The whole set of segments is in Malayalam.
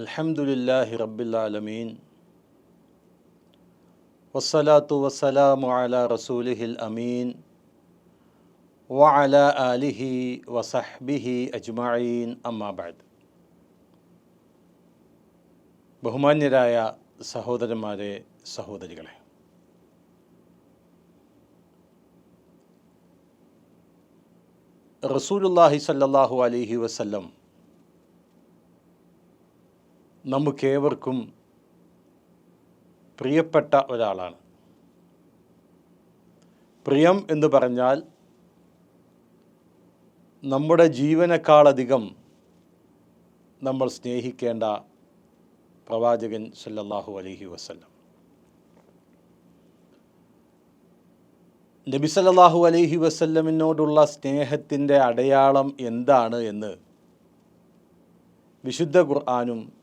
അൽഹംദുലില്ലാഹി റബ്ബിലാലമീൻ വസ്സലാത്തു വസ്സലാമു അല റസൂലിഹിൽ അമീൻ. വഅല ആലിഹി വസഹ്ബിഹി അജ്മഈൻ. അമ്മാബാദ് ബഹുമാന്യരായ സഹോദരന്മാരെ സഹോദരികളെ. റസൂലുല്ലാഹി സല്ലാഹു അലിഹി വസല്ലം നമുക്കേവർക്കും പ്രിയപ്പെട്ട ഒരാളാണ്. പ്രിയം എന്ന് പറഞ്ഞാൽ നമ്മുടെ ജീവനേക്കാളധികം നമ്മൾ സ്നേഹിക്കേണ്ട പ്രവാചകൻ സല്ലല്ലാഹു അലഹി വസല്ലം. നബി സല്ലല്ലാഹു അലഹി വസല്ലമിനോടുള്ള സ്നേഹത്തിന്റെ അടയാളം എന്താണ് എന്ന് വിശുദ്ധ ഖുർആാനും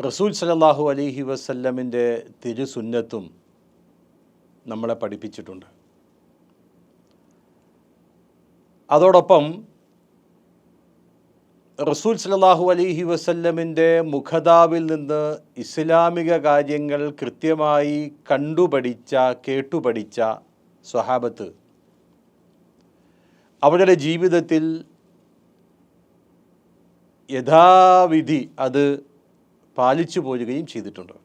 റസൂൽ സല്ലല്ലാഹു അലഹി വസല്ലമിന്റെ തിരുസുന്നത്തും നമ്മളെ പഠിപ്പിച്ചിട്ടുണ്ട്. അതോടൊപ്പം റസൂൽ സല്ലല്ലാഹു അലഹി വസല്ലമിന്റെ മുഖതാവിൽ നിന്ന് ഇസ്ലാമിക കാര്യങ്ങൾ കൃത്യമായി കണ്ടുപഠിച്ച കേട്ടുപഠിച്ച സ്വഹാബത്ത് അവരുടെ ജീവിതത്തിൽ യഥാവിധി അത് പാലിച്ചു പോരുകയും ചെയ്തിട്ടുണ്ട്.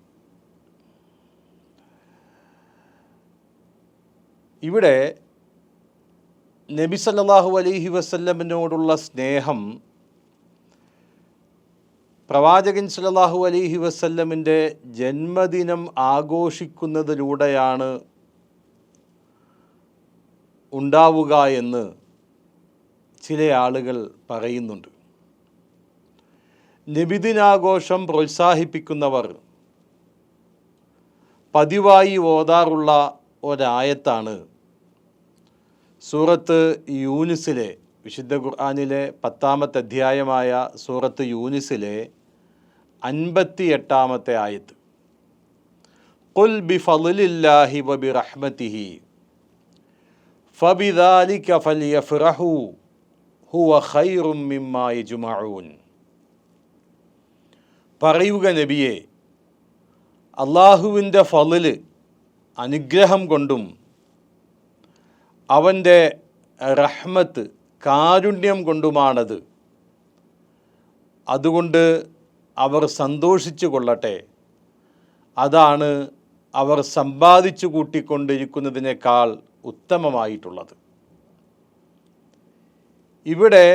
ഇവിടെ നബി സല്ലാഹു അലൈഹി വസല്ലമിനോടുള്ള സ്നേഹം പ്രവാചകൻ സല്ലല്ലാഹു അലൈഹി വസല്ലമിന്റെ ജന്മദിനം ആഘോഷിക്കുന്നതിലൂടെയാണ് ഉണ്ടാവുക എന്ന് ചില ആളുകൾ പറയുന്നുണ്ട്. നബിദിനാഘോഷം പ്രോത്സാഹിപ്പിക്കുന്നവർ. പതിവായി ഓതാറുള്ള ഒരായത്താണ്. സൂറത്ത് യൂനിസിലെ വിശുദ്ധ ഖുർആാനിലെ പത്താമത്തെ അധ്യായമായ സൂറത്ത് യൂനിസിലെ അൻപത്തി എട്ടാമത്തെ ആയത്ത്. കുൽ ബി ഫലില്ലാഹി വബി റഹ്മത്തിഹി ഫബിദാലിക ഫലിയഫ്റഹു. ഹുവ ഹൈറും മിമ്മായി യജ്മഊൻ. പറയുക നബിയെ അള്ളാഹുവിന്റെ ഫലിൽ അനുഗ്രഹം കൊണ്ടും അവന്റെ റഹ്മത്ത് കാരുണ്യം കൊണ്ടുമാണത്. അതുകൊണ്ട് അവർ സന്തോഷിച്ചു കൊള്ളട്ടെ. അതാണ് അവർ സമ്പാദിച്ചു കൂട്ടിക്കൊണ്ടിരിക്കുന്നതിനേക്കാൾ ഉത്തമമായിട്ടുള്ളത്. ഇവിടെ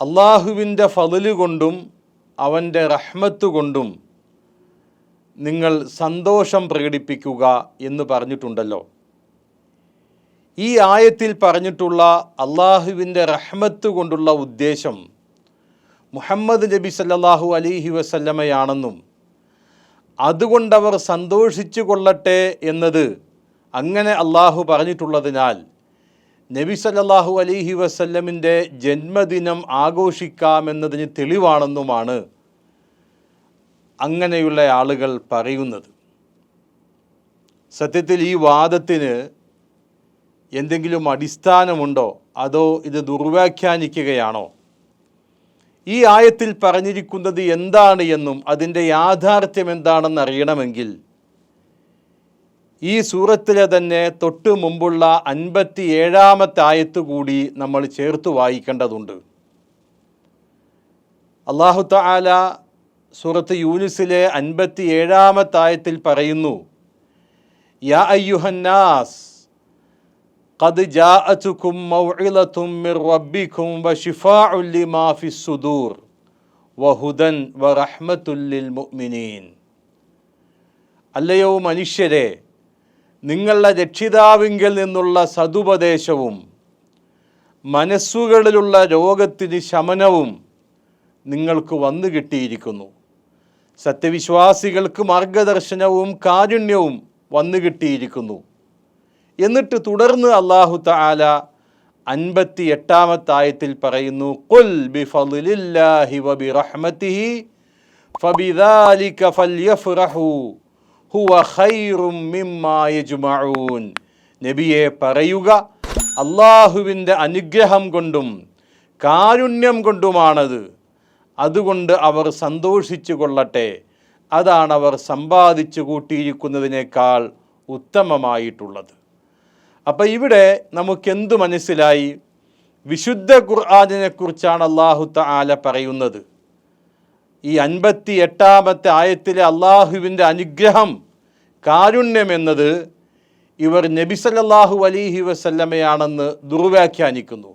അള്ളാഹുവിന്റെ ഫതിൽ കൊണ്ടും അവന്റെ റഹ്മത്ത് കൊണ്ടും നിങ്ങൾ സന്തോഷം പ്രകടിപ്പിക്കുക എന്ന് പറഞ്ഞിട്ടുണ്ടല്ലോ. ഈ ആയത്തിൽ പറഞ്ഞിട്ടുള്ള അള്ളാഹുവിന്റെ റഹ്മത്ത് കൊണ്ടുള്ള ഉദ്ദേശം മുഹമ്മദ് നബി സല്ലാഹു അലിഹി വസല്ലമയാണെന്നും അതുകൊണ്ടവർ സന്തോഷിച്ചു കൊള്ളട്ടെ എന്നത് അങ്ങനെ അള്ളാഹു പറഞ്ഞിട്ടുള്ളതിനാൽ നബി സല്ലാഹു അലൈഹി വസല്ലമിന്റെ ജന്മദിനം ആഘോഷിക്കാമെന്നതിന് തെളിവാണെന്നുമാണ് അങ്ങനെയുള്ള ആളുകൾ പറയുന്നത്. സത്യത്തിൽ ഈ വാദത്തിന് എന്തെങ്കിലും അടിസ്ഥാനമുണ്ടോ? അതോ ഇത് ദുർവ്യാഖ്യാനിക്കുകയാണോ? ഈ ആയത്തിൽ പറഞ്ഞിരിക്കുന്നത് എന്താണ് എന്നും അതിന്റെ യാഥാർത്ഥ്യം എന്താണെന്ന് അറിയണമെങ്കിൽ ഈ സൂറത്തിലെ തന്നെ തൊട്ട് മുമ്പുള്ള അൻപത്തി ഏഴാമത്തെ ആയത്ത് കൂടി നമ്മൾ ചേർത്ത് വായിക്കേണ്ടതുണ്ട് അള്ളാഹു താല സൂറത്ത് യൂനിസിലെ അൻപത്തി ഏഴാമത്തെ ആയത്തിൽ പറയുന്നു യാ അയ്യുഹന്നാസ് قد جاءتكم موعظة من ربكم وشفاء لما في الصدور وهدى ورحمة للمؤمنين അല്ലയോ മനുഷ്യരെ നിങ്ങളുടെ രക്ഷിതാവിങ്കിൽ നിന്നുള്ള സതുപദേശവും മനസ്സുകളിലുള്ള രോഗത്തിന് ശമനവും നിങ്ങൾക്ക് വന്നു കിട്ടിയിരിക്കുന്നു. സത്യവിശ്വാസികൾക്ക് മാർഗദർശനവും കാരുണ്യവും വന്നു കിട്ടിയിരിക്കുന്നു. എന്നിട്ട് തുടർന്ന് അള്ളാഹു താല അൻപത്തി എട്ടാമത്തായത്തിൽ പറയുന്നു കുൽ ബി റഹ്മത്തിഹി ഫബിദാലിക ഫല്യഫ്റഹു ഹുവ നബിയെ പറയുക അള്ളാഹുവിന്റെ അനുഗ്രഹം കൊണ്ടും കാരുണ്യം കൊണ്ടുമാണത്. അതുകൊണ്ട് അവർ സന്തോഷിച്ചു കൊള്ളട്ടെ. അതാണ് അവർ സമ്പാദിച്ചു കൂട്ടിയിരിക്കുന്നതിനേക്കാൾ ഉത്തമമായിട്ടുള്ളത്. അപ്പോൾ ഇവിടെ നമുക്കെന്ത് മനസ്സിലായി? വിശുദ്ധ ഖുർആാനിനെക്കുറിച്ചാണ് അള്ളാഹു ആല പറയുന്നത്. ഈ അൻപത്തി എട്ടാമത്തെ ആയത്തിലെ അള്ളാഹുവിന്റെ അനുഗ്രഹം കാരുണ്യം എന്നത് ഇവർ നബിസലല്ലാഹു അലൈഹി വസല്ലമയാണെന്ന് ദുർവ്യാഖ്യാനിക്കുന്നു.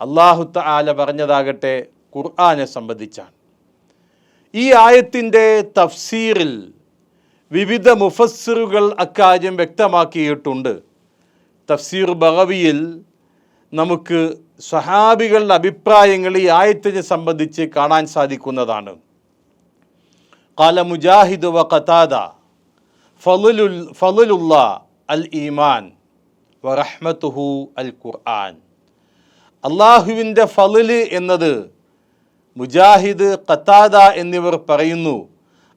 അള്ളാഹു ആല പറഞ്ഞതാകട്ടെ ഖുർആാനെ സംബന്ധിച്ചാണ്. ഈ ആയത്തിന്റെ തഫ്സീറിൽ വിവിധ മുഫസ്സിറുകൾ അക്കാര്യം വ്യക്തമാക്കിയിട്ടുണ്ട്. തഫ്സീർ ബഹവിയിൽ നമുക്ക് സഹാബികളുടെ അഭിപ്രായങ്ങൾ ഈ ആയത്തിനെ സംബന്ധിച്ച് കാണാൻ സാധിക്കുന്നതാണ്. കാല മുജാഹിദ് വ ഖതാദ. ഫലുൽ ഫലുലുള്ള അൽ ഈമാൻ വറഹ്മത്തുഹു അൽ ഖുർആൻ. അള്ളാഹുവിന്റെ ഫലുൽ എന്നത് മുജാഹിദ് ഖത്താദ എന്നിവർ പറയുന്നു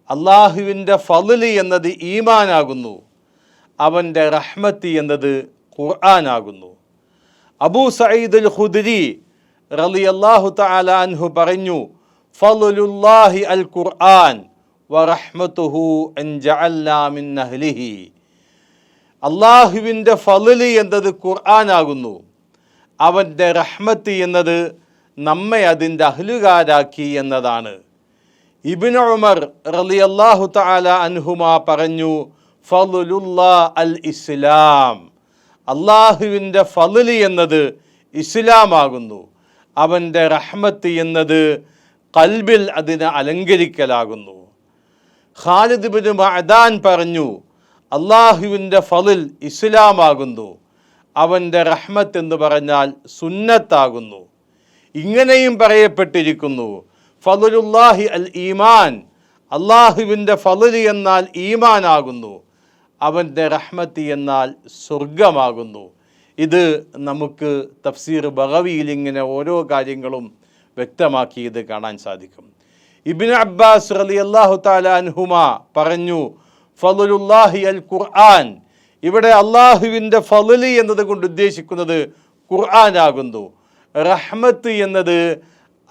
അള്ളാഹുവിന്റെ ഫലുൽ എന്നത് ഈമാനാകുന്നു അവന്റെ റഹ്മത്ത് എന്നത് ഖുർആനാകുന്നു. അബൂ സയ്യിദ് അൽ ഖുദ്രി റലി അള്ളാഹു തആല അൻഹു പറഞ്ഞു ഫലുലുല്ലാഹി അൽ ഖുർആൻ അഹ്ലിഹി. അള്ളാഹുവിന്റെ ഫലുൽ എന്നത് ഖുർആനാകുന്നു. അവന്റെ റഹ്മത്ത് എന്നത് നമ്മെ അതിന്റെ അഹ്ലുകാരാക്കി എന്നതാണ്. ഇബിൻ ഉമർ റലി അള്ളാഹു താല അൻഹുമ പറഞ്ഞു ഫലുലുല്ലാ അൽ ഇസ്ലാം. അള്ളാഹുവിന്റെ ഫലുൽ എന്നത് ഇസ്ലാമാകുന്നു. അവന്റെ റഹ്മത്ത് എന്നത് കൽബിൽ അതിനെ അലങ്കരിക്കലാകുന്നു. ഖാലിദ് ബിൻ മഅദാൻ പറഞ്ഞു അള്ളാഹുവിന്റെ ഫലിൽ ഇസ്ലാമാകുന്നു. അവന്റെ റഹ്മത്ത് എന്ന് പറഞ്ഞാൽ സുന്നത്താകുന്നു. ഇങ്ങനെയും പറയപ്പെട്ടിരിക്കുന്നു ഫലുലുല്ലാഹി അൽ ഈമാൻ. അള്ളാഹുവിന്റെ ഫലുൽ എന്നാൽ ഈമാനാകുന്നു അവന്റെ റഹ്മത്ത് എന്നാൽ സ്വർഗമാകുന്നു ഇത് നമുക്ക് തഫ്സീർ ബഗവിയിൽ ഇങ്ങനെ ഓരോ കാര്യങ്ങളും വ്യക്തമാക്കിയത് കാണാൻ സാധിക്കും. ഇബിൻ അബ്ബാസ് അലി അള്ളാഹു താല പറഞ്ഞു ഫലുലുല്ലാഹി അൽ ഖുർആൻ. ഇവിടെ അള്ളാഹുവിന്റെ ഫലുലി എന്നത് കൊണ്ട് ഉദ്ദേശിക്കുന്നത് ഖുർആനാകുന്നു. റഹ്മത്ത് എന്നത്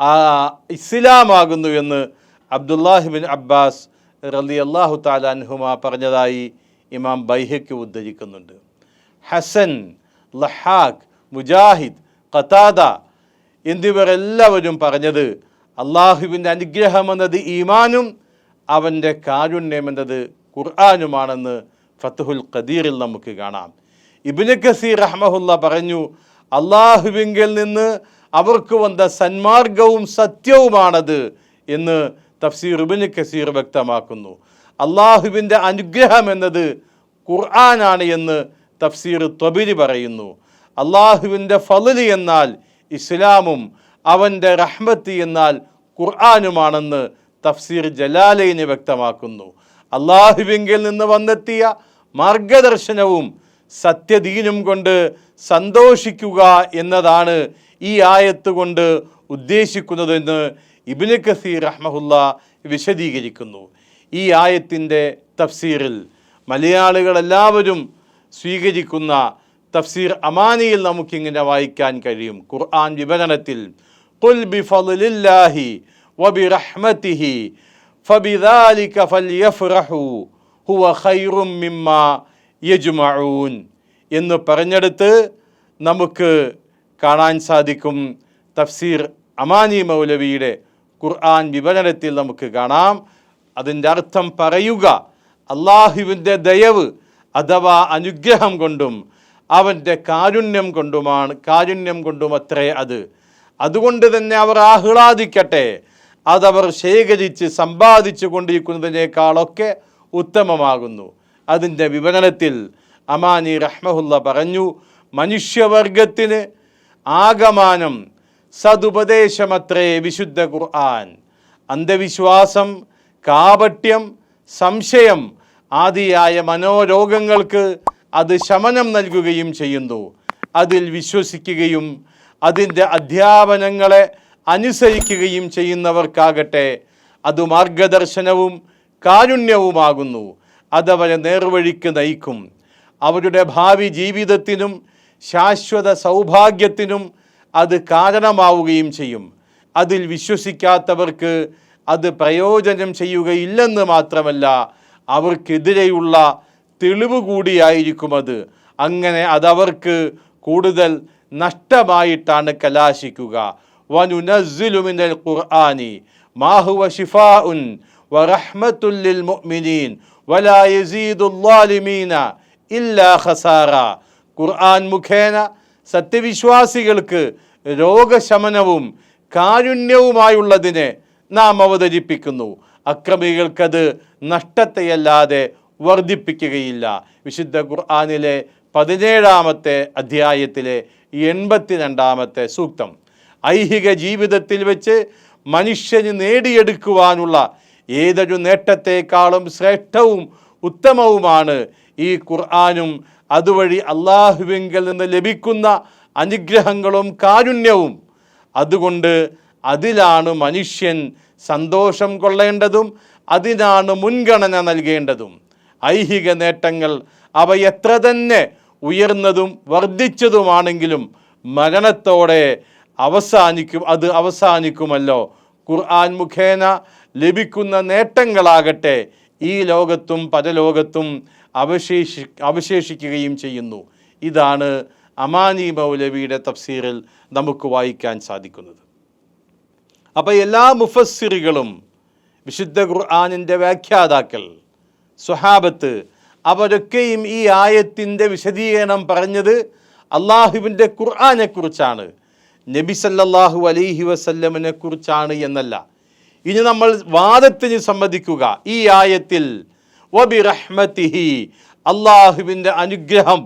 ഇസ്ലാം ഇസ്ലാമാകുന്നു എന്ന് അബ്ദുല്ലാഹിബിൻ അബ്ബാസ് റലി അള്ളാഹു താല പറഞ്ഞതായി ഇമാം ബൈഹയ്ക്ക് ഉദ്ധരിക്കുന്നുണ്ട്. ഹസൻ ലഹാഖ് മുജാഹിദ് ഖതാദ എന്നിവരെല്ലാവരും പറഞ്ഞത് അള്ളാഹുവിന്റെ അനുഗ്രഹം എന്നത് ഈമാനും അവന്റെ കാരുണ്യം എന്നത് ഖുർആാനുമാണെന്ന് ഫത്തുഹുൽ ഖദീറിൽ നമുക്ക് കാണാം. ഇബിന് കസീർ റഹ്മഹുല്ല പറഞ്ഞു അള്ളാഹുവിങ്കിൽ നിന്ന് അവർക്ക് വന്ന സന്മാർഗവും സത്യവുമാണത് എന്ന് തഫ്സീർ ഇബിന് കസീർ വ്യക്തമാക്കുന്നു. അള്ളാഹുവിന്റെ അനുഗ്രഹം എന്നത് ഖുർആനാണ് എന്ന് തഫ്സീർ ത്വബിരി പറയുന്നു. അള്ളാഹുവിന്റെ ഫലുലി എന്നാൽ ഇസ്ലാമും അവന്റെ റഹ്മത്ത് എന്നാൽ ഖുർആനുമാണെന്ന് തഫ്സീർ ജലാലയിന് വ്യക്തമാക്കുന്നു. അള്ളാഹുവിങ്കിൽ നിന്ന് വന്നെത്തിയ മാർഗദർശനവും സത്യദീനും കൊണ്ട് സന്തോഷിക്കുക എന്നതാണ് ഈ ആയത്ത് കൊണ്ട് ഉദ്ദേശിക്കുന്നതെന്ന് ഇബിന് കസീർ റഹ്മഹുല്ല വിശദീകരിക്കുന്നു. ഈ ആയത്തിന്റെ തഫ്സീറിൽ മലയാളികളെല്ലാവരും സ്വീകരിക്കുന്ന തഫ്സീർ അമാനിയിൽ നമുക്കിങ്ങനെ വായിക്കാൻ കഴിയും. ഖുർആൻ വിവരണത്തിൽ قل بفضل الله وبرحمته فبذلك فليفرحوا هو خير مما يجمعون എന്ന് പറഞ്ഞെടുത്ത് നമുക്ക് കാണാൻ സാധിക്കും തഫ്സീർ അമാനി മൗലവിയുടെ ഖുർആൻ വിവരണത്തിൽ നമുക്ക് കാണാം അതിൻ്റെ അർത്ഥം പറയുക അള്ളാഹുവിൻ്റെ ദയവ് അഥവാ അനുഗ്രഹം കൊണ്ടും അവൻ്റെ കാരുണ്യം കൊണ്ടുമാണ് കാരുണ്യം കൊണ്ടും അത്രേ അത് അതുകൊണ്ട് തന്നെ അവർ ആഹ്ലാദിക്കട്ടെ. അതവർ ശേഖരിച്ച് സമ്പാദിച്ചു കൊണ്ടിരിക്കുന്നതിനേക്കാളൊക്കെ ഉത്തമമാകുന്നു. അതിന്റെ വിവരണത്തിൽ അമാനി റഹ്മഹുല്ല പറഞ്ഞു മനുഷ്യവർഗത്തിന് ആകമാനം സതുപദേശമത്രേ വിശുദ്ധ ഖുർആൻ. അന്ധവിശ്വാസം കാപട്യം സംശയം ആദിയായ മനോരോഗങ്ങൾക്ക് അത് ശമനം നൽകുകയും ചെയ്യുന്നു. അതിൽ വിശ്വസിക്കുകയും അതിന്റെ അധ്യാപനങ്ങളെ അനുസരിക്കുകയും ചെയ്യുന്നവർക്കാകട്ടെ അത് മാർഗദർശനവും കാരുണ്യവുമാകുന്നു. അതവരെ നേർവഴിക്ക് നയിക്കും. അവരുടെ ഭാവി ജീവിതത്തിനും ശാശ്വത സൗഭാഗ്യത്തിനും അത് കാരണമാവുകയും ചെയ്യും. അതിൽ വിശ്വസിക്കാത്തവർക്ക് അത് പ്രയോജനം ചെയ്യുകയില്ലെന്ന് മാത്രമല്ല അവർക്കെതിരെയുള്ള തെളിവ് കൂടിയായിരിക്കും അത്. അങ്ങനെ അതവർക്ക് കൂടുതൽ നഷ്ടമായിട്ടാണ് കലാശിക്കുക. മുഅ്മിനീൻ. വലാ ഇല്ലാ ഖസാറ. ഖുർആൻ മുഖേന സത്യവിശ്വാസികൾക്ക് രോഗശമനവും കാരുണ്യവുമായുള്ളതിനെ നാം അവതരിപ്പിക്കുന്നു. അക്രമികൾക്കത് നഷ്ടത്തെയല്ലാതെ വർദ്ധിപ്പിക്കുകയില്ല. വിശുദ്ധ ഖുർആാനിലെ പതിനേഴാമത്തെ അധ്യായത്തിലെ എൺപത്തിരണ്ടാമത്തെ സൂക്തം. ഐഹിക ജീവിതത്തിൽ വെച്ച് മനുഷ്യന് നേടിയെടുക്കുവാനുള്ള ഏതൊരു നേട്ടത്തെക്കാളും ശ്രേഷ്ഠവും ഉത്തമവുമാണ് ഈ ഖുർആാനും. അതുവഴി അള്ളാഹുവിങ്കിൽ നിന്ന് ലഭിക്കുന്ന അനുഗ്രഹങ്ങളും കാരുണ്യവും. അതുകൊണ്ട് അതിലാണ് മനുഷ്യൻ സന്തോഷം കൊള്ളേണ്ടതും അതിനാണ് മുൻഗണന നൽകേണ്ടതും. ഐഹിക നേട്ടങ്ങൾ അവ എത്ര തന്നെ ഉയർന്നതും വർദ്ധിച്ചതുമാണെങ്കിലും മരണത്തോടെ അവസാനിക്കും അത് അവസാനിക്കുമല്ലോ. ഖുർആൻ മുഖേന ലഭിക്കുന്ന നേട്ടങ്ങളാകട്ടെ ഈ ലോകത്തും പരലോകത്തും അവശേഷി അവശേഷിക്കുകയും ചെയ്യുന്നു. ഇതാണ് അമാനി മൗലവിയുടെ തഫ്സീറിൽ നമുക്ക് വായിക്കാൻ സാധിക്കുന്നത്. അപ്പോൾ എല്ലാ മുഫസ്സിറുകളും വിശുദ്ധ ഖുർആാനിന്റെ വ്യാഖ്യാതാക്കൾ സ്വഹാബത്ത് അവരൊക്കെയും ഈ ആയത്തിന്റെ വിശദീകരണം പറഞ്ഞത് അള്ളാഹുവിന്റെ ഖുർആാനെക്കുറിച്ചാണ്. നബി സല്ലല്ലാഹു അലൈഹി വസല്ലമിനെ കുറിച്ചാണ് എന്നല്ല. ഇനി നമ്മൾ വാദത്തിന് സമ്മതിക്കുക. ഈ ആയത്തിൽ വബി റഹ്മത്തിഹി അള്ളാഹുവിന്റെ അനുഗ്രഹം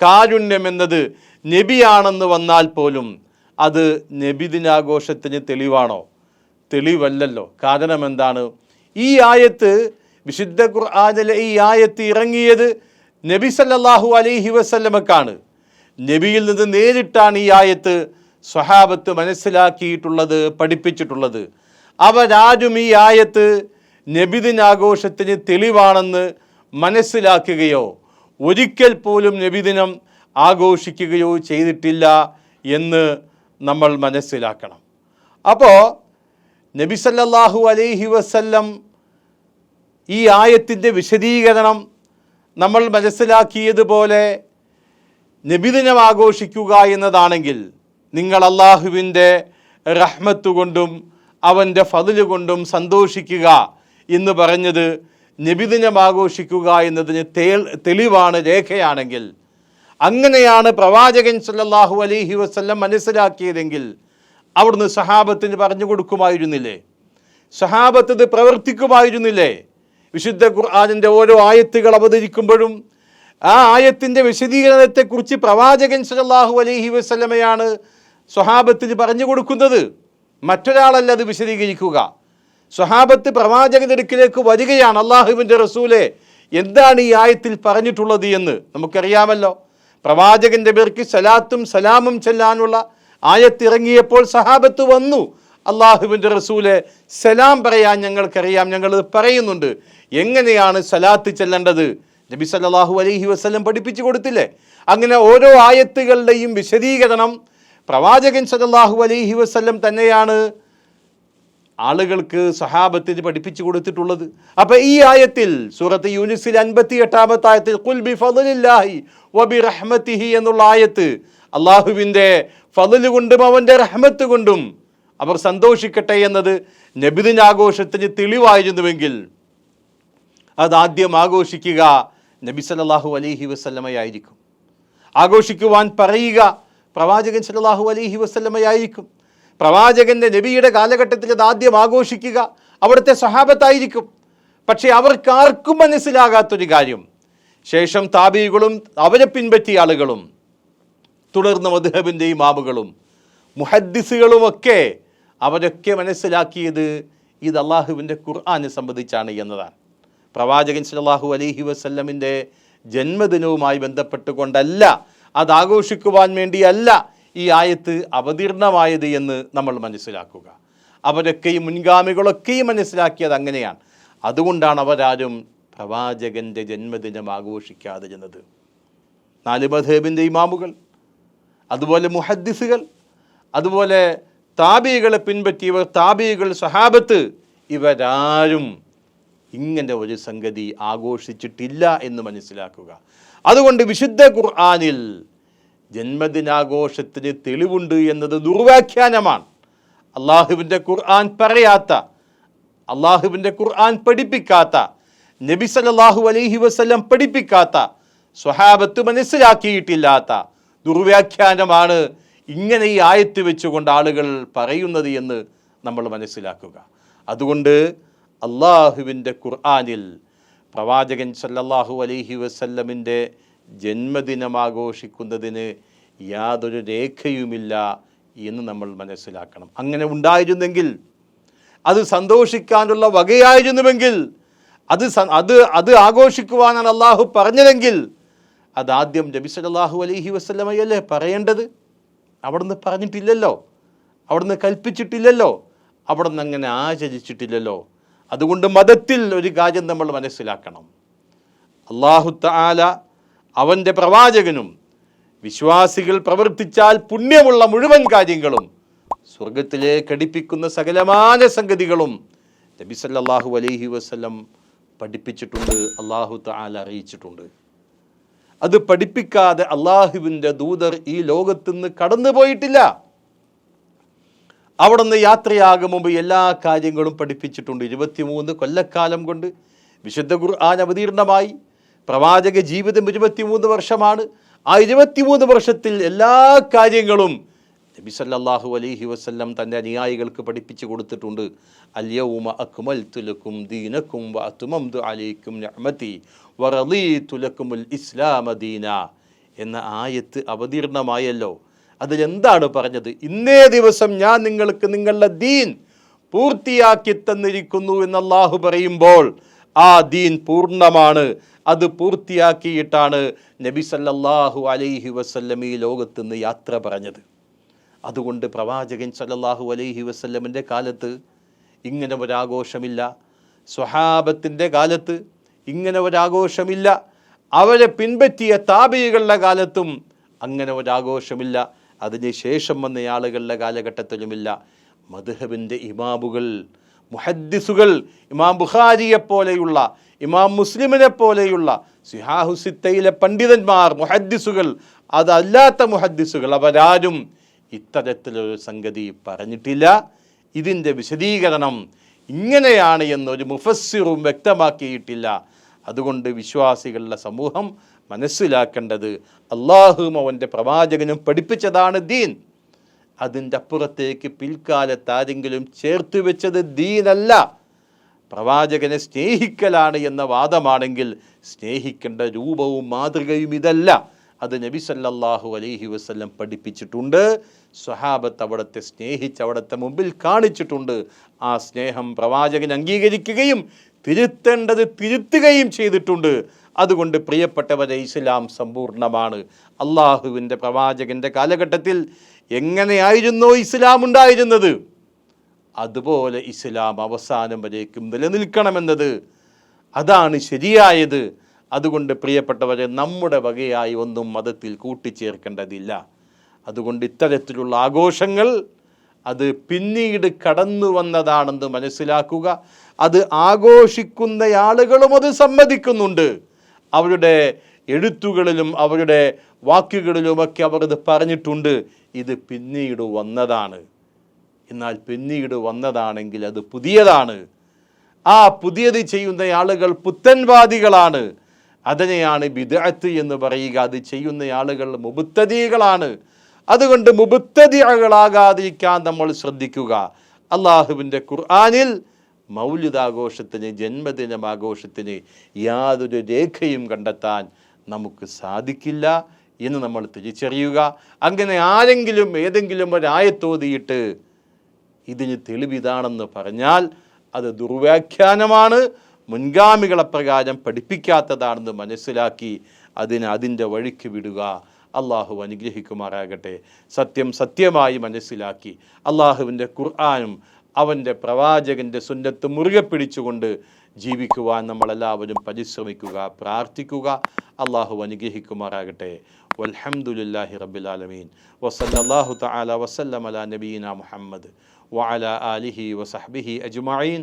കാരുണ്യം എന്നത് നബിയാണെന്ന് വന്നാൽ പോലും അത് നബിദിനാഘോഷത്തിന് തെളിവാണോ? തെളിവല്ലല്ലോ. കാരണം എന്താണ്? ഈ ആയത്ത് വിശുദ്ധ ഖുർആാനിലെ ഈ ആയത്ത് ഇറങ്ങിയത് നബി സല്ലാഹു അലൈഹി വസല്ലമക്കാണ്. നബിയിൽ നിന്ന് നേരിട്ടാണ് ഈ ആയത്ത് സ്വഹാബത്ത് മനസ്സിലാക്കിയിട്ടുള്ളത് പഠിപ്പിച്ചിട്ടുള്ളത്. അവരാരും ഈ ആയത്ത് നബിദിനാഘോഷത്തിന് തെളിവാണെന്ന് മനസ്സിലാക്കുകയോ ഒരിക്കൽ പോലും നബിദിനം ആഘോഷിക്കുകയോ ചെയ്തിട്ടില്ല എന്ന് നമ്മൾ മനസ്സിലാക്കണം. അപ്പോൾ നബി സല്ലല്ലാഹു അലൈഹി വസല്ലം ഈ ആയത്തിന്റെ വിശദീകരണം നമ്മൾ മനസ്സിലാക്കിയതുപോലെ നബിദിനം ആഘോഷിക്കുക എന്നതാണെങ്കിൽ നിങ്ങൾ അള്ളാഹുവിന്റെ റഹ്മത്ത് കൊണ്ടും അവന്റെ ഫതിൽ കൊണ്ടും സന്തോഷിക്കുക എന്ന് പറഞ്ഞത് നബിദിനം ആഘോഷിക്കുക എന്നതിന് തെളിവാണ് രേഖയാണെങ്കിൽ. അങ്ങനെയാണ് പ്രവാചകൻ സല്ലാഹു അലൈഹി വസ്ല്ലം മനസ്സിലാക്കിയതെങ്കിൽ അവിടുന്ന് സഹാബത്തിന് പറഞ്ഞു കൊടുക്കുമായിരുന്നില്ലേ? സഹാബത്ത് ഇത് പ്രവർത്തിക്കുമായിരുന്നില്ലേ? വിശുദ്ധ ഖുർആാനിന്റെ ഓരോ ആയത്തുകൾ അവതരിക്കുമ്പോഴും ആ ആയത്തിന്റെ വിശദീകരണത്തെക്കുറിച്ച് പ്രവാചകൻ സലാഹു അലൈഹി വസ്ലമയാണ് സ്വഹാബത്തിന് പറഞ്ഞു കൊടുക്കുന്നത്. മറ്റൊരാളല്ല അത് വിശദീകരിക്കുക. സ്വഹാബത്ത് പ്രവാചകന്റെ അടുക്കിലേക്ക് വരികയാണ്. അള്ളാഹുവിന്റെ റസൂലെ എന്താണ് ഈ ആയത്തിൽ പറഞ്ഞിട്ടുള്ളത് എന്ന് നമുക്കറിയാമല്ലോ. പ്രവാചകന്റെ പേർക്ക് സലാത്തും സലാമും ചെല്ലാനുള്ള ആയത്തിറങ്ങിയപ്പോൾ സഹാബത്ത് വന്നു. അള്ളാഹുവിന്റെ റസൂലെ സലാം പറയാൻ ഞങ്ങൾക്കറിയാം. ഞങ്ങൾ പറയുന്നുണ്ട്. എങ്ങനെയാണ് സലാത്ത് ചെല്ലേണ്ടത്? നബി സല്ലാഹു അലൈഹി വസ്ലം പഠിപ്പിച്ചു കൊടുത്തില്ലേ? അങ്ങനെ ഓരോ ആയത്തുകളുടെയും വിശദീകരണം പ്രവാചകൻ സല്ലല്ലാഹു അലൈഹി വസല്ലം തന്നെയാണ് ആളുകൾക്ക് സഹാബത്തിന് പഠിപ്പിച്ചു കൊടുത്തിട്ടുള്ളത്. അപ്പോൾ ഈ ആയത്തിൽ സൂറത്ത് യൂനിസിൽ അൻപത്തി എട്ടാമത്തെ ആയത്തിൽ കുൽ ബി ഫضലില്ലാഹി വബി റഹ്മത്തിഹി എന്നുള്ള ആയത്ത് അള്ളാഹുവിന്റെ ഫضൽ കൊണ്ടും അവന്റെ റഹ്മത്ത് കൊണ്ടും അവർ സന്തോഷിക്കട്ടെ എന്നത് നബിദിനാഘോഷത്തിന് തെളിവായിരുന്നുവെങ്കിൽ അതാദ്യം ആഘോഷിക്കുക നബി സല്ലല്ലാഹു അലൈഹി വസ്ലമയായിരിക്കും ആഘോഷിക്കുവാൻ പറയുക പ്രവാചകൻ സല്ലല്ലാഹു അലൈഹി വസ്ലമയായിരിക്കും പ്രവാചകന്റെ നബിയുടെ കാലഘട്ടത്തിൽ അത് ആദ്യം ആഘോഷിക്കുക അവിടുത്തെ സഹാബത്തായിരിക്കും പക്ഷേ അവർക്കാർക്കും മനസ്സിലാകാത്തൊരു കാര്യം. ശേഷം താബികളും അവരെ പിൻപറ്റിയ ആളുകളും തുടർന്ന് മധുഹബിന്റെ ഇമാമുകളും മുഹദ്ദിസുകളുമൊക്കെ അവരൊക്കെ മനസ്സിലാക്കിയത് ഇത് അള്ളാഹുവിന്റെ ഖുർആാനെ സംബന്ധിച്ചാണ് എന്നതാണ്. പ്രവാചകൻ സലാഹു അലഹി വസ്ല്ലമിന്റെ ജന്മദിനവുമായി ബന്ധപ്പെട്ടുകൊണ്ടല്ല അത് ആഘോഷിക്കുവാൻ വേണ്ടിയല്ല ഈ ആയത്ത് അവതീർണമായത് എന്ന് നമ്മൾ മനസ്സിലാക്കുക. അവരൊക്കെയും മുൻഗാമികളൊക്കെയും മനസ്സിലാക്കിയത് അങ്ങനെയാണ്. അതുകൊണ്ടാണ് അവരാരും പ്രവാചകന്റെ ജന്മദിനം ആഘോഷിക്കാതെ ചെന്നത്. നാല് മധേബിന്റെ ഇമാമുകൾ അതുപോലെ മുഹദ്ദിസുകൾ അതുപോലെ താബികളെ പിൻപറ്റിയവർ താബികൾ സഹാബത്ത് ഇവരാരും ഇങ്ങനെ ഒരു സംഗതി ആഘോഷിച്ചിട്ടില്ല എന്ന് മനസ്സിലാക്കുക. അതുകൊണ്ട് വിശുദ്ധ ഖുർആാനിൽ ജന്മദിനാഘോഷത്തിന് തെളിവുണ്ട് എന്നത് ദുർവ്യാഖ്യാനമാണ്. അള്ളാഹുവിന്റെ ഖുർആൻ പറയാത്ത അള്ളാഹുവിന്റെ ഖുർആൻ പഠിപ്പിക്കാത്ത നബി സല്ലല്ലാഹു അലൈഹി വസ്ലം പഠിപ്പിക്കാത്ത സ്വഹാബത്ത് മനസ്സിലാക്കിയിട്ടില്ലാത്ത ദുർവ്യാഖ്യാനമാണ് ഇങ്ങനെ ഈ ആയത്ത് വെച്ചുകൊണ്ട് ആളുകൾ പറയുന്നത് എന്ന് നമ്മൾ മനസ്സിലാക്കുക. അതുകൊണ്ട് അള്ളാഹുവിന്റെ ഖുർആാനിൽ പ്രവാചകൻ സല്ലല്ലാഹു അലൈഹി വസല്ലമിന്റെ ജന്മദിനം ആഘോഷിക്കുന്നതിന് യാതൊരു രേഖയുമില്ല എന്ന് നമ്മൾ മനസ്സിലാക്കണം. അങ്ങനെ ഉണ്ടായിരുന്നെങ്കിൽ അത് സന്തോഷിക്കാനുള്ള വകയായിരുന്നുവെങ്കിൽ അത് അത് അത് ആഘോഷിക്കുവാനാണ് അള്ളാഹു പറഞ്ഞതെങ്കിൽ അതാദ്യം നബി സല്ലല്ലാഹു അലൈഹി വസല്ലമയല്ലേ പറയേണ്ടത്? അവിടുന്ന് പറഞ്ഞിട്ടില്ലല്ലോ. അവിടുന്ന് കൽപ്പിച്ചിട്ടില്ലല്ലോ. അവിടുന്ന് അങ്ങനെ ആചരിച്ചിട്ടില്ലല്ലോ. അതുകൊണ്ട് മതത്തിൽ ഒരു കാര്യം നമ്മൾ മനസ്സിലാക്കണം. അള്ളാഹു താല അവന്റെ പ്രവാചകനും വിശ്വാസികൾ പ്രവർത്തിച്ചാൽ പുണ്യമുള്ള മുഴുവൻ കാര്യങ്ങളും സ്വർഗത്തിലേക്ക് അടുപ്പിക്കുന്ന സകലമായ സംഗതികളും നബി സല്ലല്ലാഹു അലൈഹി വസ്ലം പഠിപ്പിച്ചിട്ടുണ്ട് അള്ളാഹു താല അറിയിച്ചിട്ടുണ്ട്. അത് പഠിപ്പിക്കാതെ അള്ളാഹുവിന്റെ ദൂതർ ഈ ലോകത്തുനിന്ന് കടന്നു പോയിട്ടില്ല. അവിടുന്ന് യാത്രയാകും മുമ്പ് എല്ലാ കാര്യങ്ങളും പഠിപ്പിച്ചിട്ടുണ്ട്. ഇരുപത്തിമൂന്ന് കൊല്ലക്കാലം കൊണ്ട് വിശുദ്ധ ഖുർആൻ അവതീർണമായി. പ്രവാചക ജീവിതം ഇരുപത്തിമൂന്ന് വർഷമാണ്. ആ ഇരുപത്തിമൂന്ന് വർഷത്തിൽ എല്ലാ കാര്യങ്ങളും നബി സല്ലല്ലാഹു അലൈഹി വസല്ലം തന്റെ അനുയായികൾക്ക് പഠിപ്പിച്ചു കൊടുത്തിട്ടുണ്ട്. അല്യവും അക്മൽതു തുലക്കും ദീനക്കും വത്തുമം അലൈക്കും നിഅമതി തുലക്കുമുൽ റളീതു ലക്കുമുൽ ഇസ്ലാമ ദീന എന്ന ആയത്ത് അവതീർണമായല്ലോ. അതിലെന്താണ് പറഞ്ഞത്? ഇന്നേ ദിവസം ഞാൻ നിങ്ങൾക്ക് നിങ്ങളുടെ ദീൻ പൂർത്തിയാക്കി തന്നിരിക്കുന്നു എന്ന് പറയുമ്പോൾ ആ ദീൻ പൂർണമാണ്. അത് പൂർത്തിയാക്കിയിട്ടാണ് നബി സല്ലല്ലാഹു അലൈഹി വസല്ലം ഈ ലോകത്തുനിന്ന് യാത്ര പറഞ്ഞത്. അതുകൊണ്ട് പ്രവാചകൻ സല്ലല്ലാഹു അലൈഹി വസ്ല്ലമിന്റെ കാലത്ത് ഇങ്ങനെ ഒരാഘോഷമില്ല. സ്വഹാബത്തിന്റെ കാലത്ത് ഇങ്ങനെ ഒരാഘോഷമില്ല. അവരെ പിൻപറ്റിയ താപികളുടെ കാലത്തും അങ്ങനെ ഒരാഘോഷമില്ല. അതിന് ശേഷം വന്ന ആളുകളുടെ കാലഘട്ടത്തിലുമില്ല. മധുഹബിന്റെ ഇമാബുകൾ മുഹദ്ദിസുകൾ ഇമാം ബുഖാരിയെ പോലെയുള്ള ഇമാം മുസ്ലിമിനെ പോലെയുള്ള സിഹാഹുസിത്തയിലെ പണ്ഡിതന്മാർ മുഹദ്ദിസുകൾ അതല്ലാത്ത മുഹദ്ദിസുകൾ അവരാരും ഇത്തരത്തിലൊരു സംഗതി പറഞ്ഞിട്ടില്ല. ഇതിന്റെ വിശദീകരണം ഇങ്ങനെയാണ് എന്നൊരു മുഫസ്സിറും വ്യക്തമാക്കിയിട്ടില്ല. അതുകൊണ്ട് വിശ്വാസികളുടെ സമൂഹം മനസ്സിലാക്കേണ്ടത് അള്ളാഹും അവന്റെ പ്രവാചകനും പഠിപ്പിച്ചതാണ് ദീൻ. അതിന്റെ അപ്പുറത്തേക്ക് പിൽക്കാലത്ത് ആരെങ്കിലും ചേർത്ത് വെച്ചത് ദീനല്ല. പ്രവാചകനെ സ്നേഹിക്കലാണ് എന്ന വാദമാണെങ്കിൽ സ്നേഹിക്കേണ്ട രൂപവും മാതൃകയും ഇതല്ല. അത് നബി സല്ലല്ലാഹു അലൈഹി വസ്ല്ലം പഠിപ്പിച്ചിട്ടുണ്ട്. സ്വഹാബത്ത് അവിടുത്തെ സ്നേഹിച്ച് അവിടുത്തെ മുമ്പിൽ കാണിച്ചിട്ടുണ്ട്. ആ സ്നേഹം പ്രവാചകൻ അംഗീകരിക്കുകയും തിരുത്തേണ്ടത് തിരുത്തുകയും ചെയ്തിട്ടുണ്ട്. അതുകൊണ്ട് പ്രിയപ്പെട്ടവരെ ഇസ്ലാം സമ്പൂർണമാണ് അള്ളാഹുവിന്റെ പ്രവാചകന്റെ കാലഘട്ടത്തിൽ എങ്ങനെയായിരുന്നോ ഇസ്ലാം ഉണ്ടായിരുന്നത്? അതുപോലെ ഇസ്ലാം അവസാനം വരേക്കും നിലനിൽക്കണമെന്നത്. അതാണ് ശരിയായത്. അതുകൊണ്ട് പ്രിയപ്പെട്ടവരെ നമ്മുടെ വകയായി ഒന്നും മതത്തിൽ കൂട്ടിച്ചേർക്കേണ്ടതില്ല. അതുകൊണ്ട് ഇത്തരത്തിലുള്ള ആഘോഷങ്ങൾ അത് പിന്നീട് കടന്നു വന്നതാണെന്ന് മനസ്സിലാക്കുക. അത് ആഘോഷിക്കുന്ന ആളുകളും അത് സമ്മതിക്കുന്നുണ്ട്. അവരുടെ എഴുത്തുകളിലും അവരുടെ വാക്കുകളിലുമൊക്കെ അവർ ഇത് പറഞ്ഞിട്ടുണ്ട്. ഇത് പിന്നീട് വന്നതാണ്. എന്നാൽ പിന്നീട് വന്നതാണെങ്കിൽ അത് പുതിയതാണ്. ആ പുതിയത് ചെയ്യുന്ന ആളുകൾ പുത്തൻവാദികളാണ്. അതിനെയാണ് ബിദഅത്ത് എന്ന് പറയുക. അത് ചെയ്യുന്ന ആളുകൾ മുബുത്തതികളാണ് അതുകൊണ്ട് മുബുത്തതികളാകാതിരിക്കാൻ നമ്മൾ ശ്രദ്ധിക്കുക. അള്ളാഹുവിന്റെ ഖുർആാനിൽ മൗലിദാഘോഷത്തിന് ജന്മദിനം ആഘോഷത്തിന് യാതൊരു രേഖയും കണ്ടെത്താൻ നമുക്ക് സാധിക്കില്ല എന്ന് നമ്മൾ തിരിച്ചറിയുക. അങ്ങനെ ആരെങ്കിലും ഏതെങ്കിലും ഒരായത്തോതിയിട്ട് ഇതിന് തെളിവിതാണെന്ന് പറഞ്ഞാൽ അത് ദുർവ്യാഖ്യാനമാണ്. മുൻഗാമികളെപ്രകാരം പഠിപ്പിക്കാത്തതാണെന്ന് മനസ്സിലാക്കി അതിന് അതിന്റെ വഴിക്ക് വിടുക. അള്ളാഹു അനുഗ്രഹിക്കുമാറാകട്ടെ. സത്യം സത്യമായി മനസ്സിലാക്കി അള്ളാഹുവിന്റെ ഖുർആാനും അവന്റെ പ്രവാചകന്റെ സുന്നത്ത് മുറുകെ പിടിച്ചുകൊണ്ട് ജീവിക്കുവാൻ നമ്മളെല്ലാവരും പരിശ്രമിക്കുക പ്രാർത്ഥിക്കുക. അള്ളാഹു അനുഗ്രഹിക്കുമാറാകട്ടെ. വൽഹംദുലില്ലാഹി റബ്ബിൽ ആലമീൻ. വസല്ലല്ലാഹു തആല വസല്ലം അലാ നബീന മുഹമ്മദ് വഅല ആലിഹി വസഹ്ബിഹി അജ്മഈൻ.